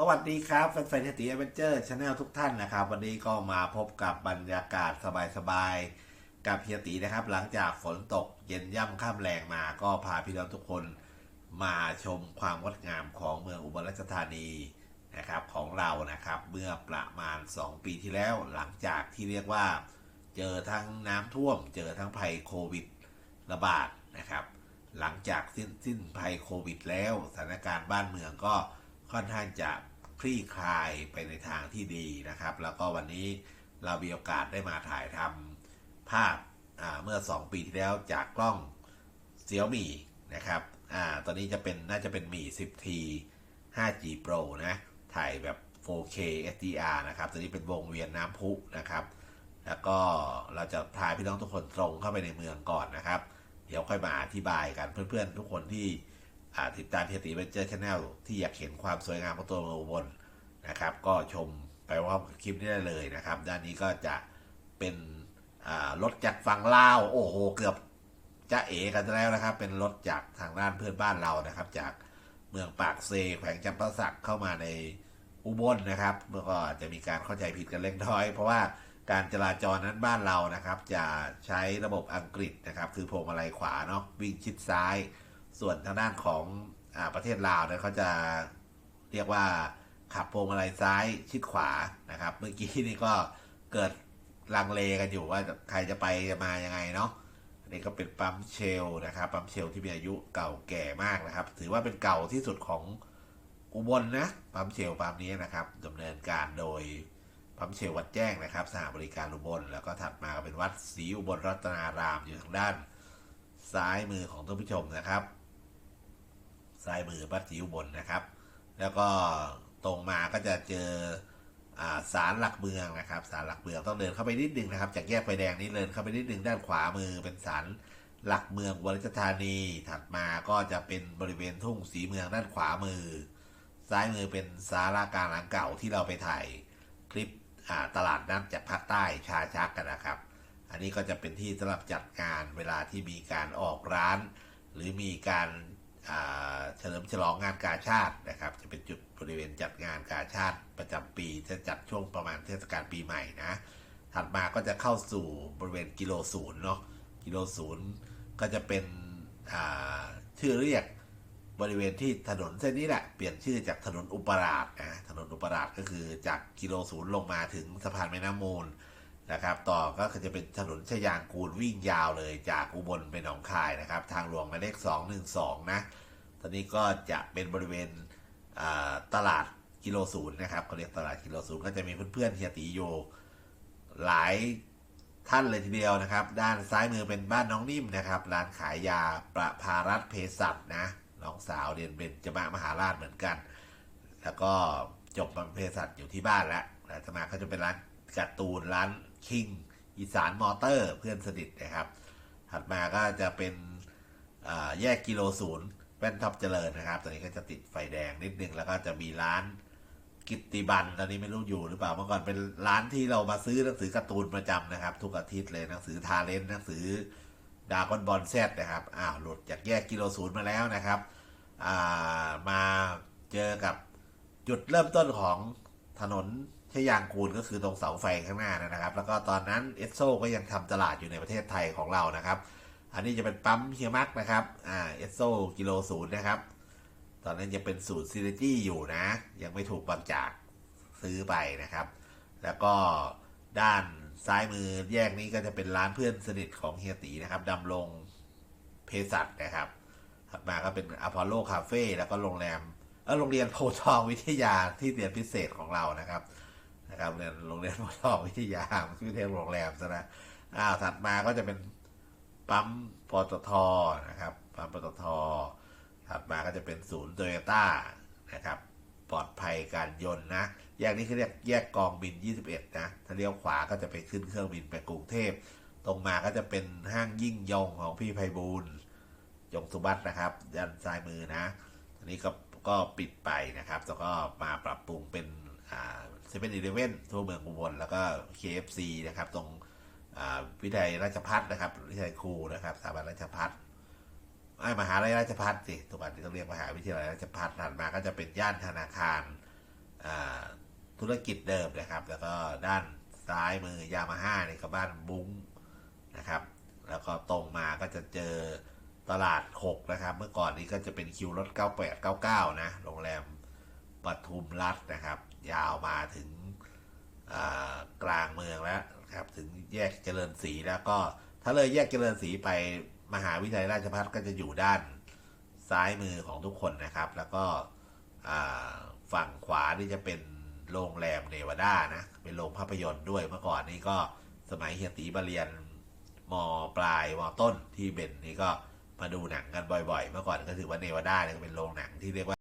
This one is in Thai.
สวัสดีครับแฟนๆเฮตีเอเวนเจอร์ชาแนลทุกท่านนะครับ วันนี้ก็มาพบกับบรรยากาศสบายๆ กับเฮียตีนะครับ หลังจากฝนตกเย็นย่ำข้ามแรงมาก็พาพี่น้องทุกคนมาชมความงดงามของเมืองอุบลราชธานีนะครับของเรานะครับเมื่อประมาณ 2 ปีที่แล้วหลังจากที่เรียกว่า เจอทั้งน้ำท่วม เจอทั้งภัยโควิดระบาดนะครับ หลังจากสิ้นสิ้นภัยโควิดแล้วสถานการณ์บ้านเมืองก็ค่อนข้างจะ คลี่คลายไปในทางที่ดีนะครับ แล้วก็วันนี้เรามีโอกาสได้มาถ่ายทำภาพเมื่อ 2 ปีที่แล้วจากกล้องเซี่ยวมี่นะครับอ่าตอนนี้จะเป็นน่าจะเป็นมี 10T 5G Pro นะ ถ่ายแบบ 4K HDR นะครับตัวนี้เป็นวงเวียนน้ำพุนะครับ แล้วก็เราจะพาพี่น้องทุกคนตรงเข้าไปในเมืองก่อนนะครับ เดี๋ยวค่อยมาอธิบายกันเพื่อนๆ ทุกคนที่ ติดตามเฮียตีเวนเจอร์ชาแนลที่อยากเห็นความสวยงามของตัวเมืองอุบลนะครับ ก็ชมไปว่าคลิปนี้ได้เลยนะครับ ด้านนี้ก็จะเป็นรถจากฝั่งลาว โอ้โห เกือบจะเอกันแล้วนะครับ เป็นรถจากทางด้านเพื่อนบ้านเรานะครับ จากเมืองปากเซแขวงจำปาสักเข้ามาในอุบลนะครับเมื่อก็จะมีการเข้าใจผิดกันเล็กน้อย เพราะว่าการจราจรนั้นบ้านเรานะครับ จะใช้ระบบอังกฤษนะครับ คือพวงมาลัยขวาเนาะวิ่งชิดซ้าย ส่วนทางด้านของอประเทศลาวเนี่ยเขาจะเรียกว่าขับพวงมาลัยซ้ายชิดขวานะครับ เมื่อกี้นี่ก็เกิดลังเลกันอยู่ว่าใครจะไปจะมายังไงเนาะอันนี้ก็เป็นปั๊มเชลนะครับปั๊มเชลที่มีอายุเก่าแก่มากนะครับ ถือว่าเป็นเก่าที่สุดของอุบลนะปั๊มเชลปั๊มนี้นะครับดำเนินการโดยปั๊มเชลวัดแจ้งนะครับสหบริการอุบลแล้วก็ถัดมาก็เป็นวัดศรีอุบลรัตนารามอยู่ทางด้านซ้ายมือของท่านผู้ชมนะครับ ซ้ายมือบัดจิวบนนะครับ แล้วก็ตรงมาก็จะเจออาศาลหลักเมืองนะครับศาลหลักเมืองต้องเดินเข้าไปนิดนึงนะครับ จากแยกไฟแดงนี้เดินเข้าไปนิดนึงด้านขวามือเป็นศาลหลักเมืองอุลราชธานี ถัดมาก็จะเป็นบริเวณทุ่งสีเมืองด้านขวามือ ซ้ายมือเป็นศาลาการหลังเก่าที่เราไปถ่ายคลิปตลาดนัดจากภาคใต้ชาชักกันนะครับ อันนี้ก็จะเป็นที่สำหรับจัดงานเวลาที่มีการออกร้าน หรือมีการ เฉลิมฉลองงานกาชาตินะครับ จะเป็นจุดบริเวณจัดงานกาชาติประจำปีจะจัดช่วงประมาณเทศกาลปีใหม่นะ ถัดมาก็จะเข้าสู่บริเวณกิโลศูนย์เนาะกิโลศูนย์ก็จะเป็นชื่อเรียกบริเวณที่ถนนเส้นนี้แหละเปลี่ยนชื่อจากถนนอุปราชนะถนนอุปราชก็คือจากกิโลศูนย์ลงมาถึงสะพานแม่น้ำมูล นะครับ ต่อก็คือจะเป็นถนนชยางกูลวิ่งยาวเลยจากอุบลไปหนองคายนะครับ ทางหลวงหมายเลข 212 นะ ตอนนี้ก็จะเป็นบริเวณตลาดกิโลศูนย์นะครับเขาเรียกตลาดกิโลศูนย์ก็จะมีเพื่อนๆเฮียตีโยหลายท่านเลยทีเดียวนะครับ ด้านซ้ายมือเป็นบ้านน้องนิ่มนะครับร้านขายยาประภารัตเภสัชนะน้องสาวเรียนเป็นจมะมหาราชเหมือนกัน แล้วก็จบมาเป็นเภสัชอยู่ที่บ้านแล้วแล้วจะมาก็จะเป็นร้านการ์ตูนร้าน คิงอีสานมอเตอร์เพื่อนสนิทนะครับ ถัดมาก็จะเป็นแยกกิโลศูนย์แว่นท็อปเจริญนะครับ ตอนนี้ก็จะติดไฟแดงนิดนึง แล้วก็จะมีร้านกิตติบัน ตอนนี้ไม่รู้อยู่หรือเปล่า เมื่อก่อนเป็นร้านที่เรามาซื้อหนังสือการ์ตูนประจำนะครับ ทุกอาทิตย์เลยหนังสือทาเลนหนังสือดากอนบอลแซดนะครับ อ้าวหลุดจากแยกกิโลศูนย์มาแล้วนะครับามาเจอกับจุดเริ่มต้นของถนน ช่ยางกูลก็คือตรงเสาไฟข้างหน้านะครับ แล้วก็ตอนนั้นเอสโซก็ยังทำตลาดอยู่ในประเทศไทยของเรานะครับ อันนี้จะเป็นปั๊มเฮียมักนะครับอ่าเอสโซกิโลศูนย์นะครับ ตอนนั้นยังเป็นสูตรซิลิจี้อยู่นะ ยังไม่ถูกบางจากซื้อไปนะครับ แล้วก็ด้านซ้ายมือแยกนี้ก็จะเป็นร้านเพื่อนสนิทของเฮียตีนะครับดำรงเภสัชนะครับถัดมาก็เป็นอพอลโลคาเฟ่แล้วก็โรงแรมเออโรงเรียนโพทองวิทยาที่เรียนพิเศษของเรานะครับ นะครับเรียนโรงเรียนโพธิ์ทอวิทยาไม่ใช่โรงแรมซะนะอ้าวถัดมาก็จะเป็นปั๊มปตทนะครับปั๊มปตทถัดมาก็จะเป็นศูนย์โตโยต้านะครับปลอดภัยการยนต์นะแยกนี้เขาเรียกแยกกองบิน 21 นะ ถ้าเลี้ยวขวาก็จะไปขึ้นเครื่องบินไปกรุงเทพ ตรงมาก็จะเป็นห้างยิ่งยงของพี่ไพบูลย์ยงสุบัตนะครับด้านซ้ายมือนะอันนี้ก็ก็ปิดไปนะครับ แล้วก็มาปรับปรุงเป็นอ่า เซเว่นอีเลเว่นทั่วเมืองอุบลแล้วก็ KFC นะครับ ตรงวิทยาลัยราชพัฒนะครับวิทยาลัยครูนะครับสถาบันราชพัฒไอ้มหาลัยราชพัฒสิทุกวันนี้ต้องเรียกมหาวิทยาลัยราชพัฒถัดมาก็จะเป็นย่านธนาคารธุรกิจเดิมนะครับ แล้วก็ด้านซ้ายมือยามาฮ่านี่ก็บ้านบุ้งนะครับ แล้วก็ตรงมาก็จะเจอตลาด 6 นะครับ เมื่อก่อนนี้ก็จะเป็นคิวรถ 9899 นะ โรงแรม ปทุมรัฐนะครับ ยาวมาถึงกลางเมืองแล้วครับ ถึงแยกเจริญศรีแล้วก็ถ้าเลยแยกเจริญศรีไปมหาวิทยาลัยราชภัฏก็จะอยู่ด้านซ้ายมือของทุกคนนะครับ แล้วก็ฝั่งขวานี่จะเป็นโรงแรมเนวาดานะเป็นโรงภาพยนตร์ด้วยเมื่อก่อนนี้ก็สมัยเฮียตีมาเรียนมปลายมต้นที่เบนนี่ก็มาดูหนังกันบ่อยๆ เมื่อก่อนก็ถือว่าเนวาดาเนี่ยเป็นโรงหนังที่เรียกว่า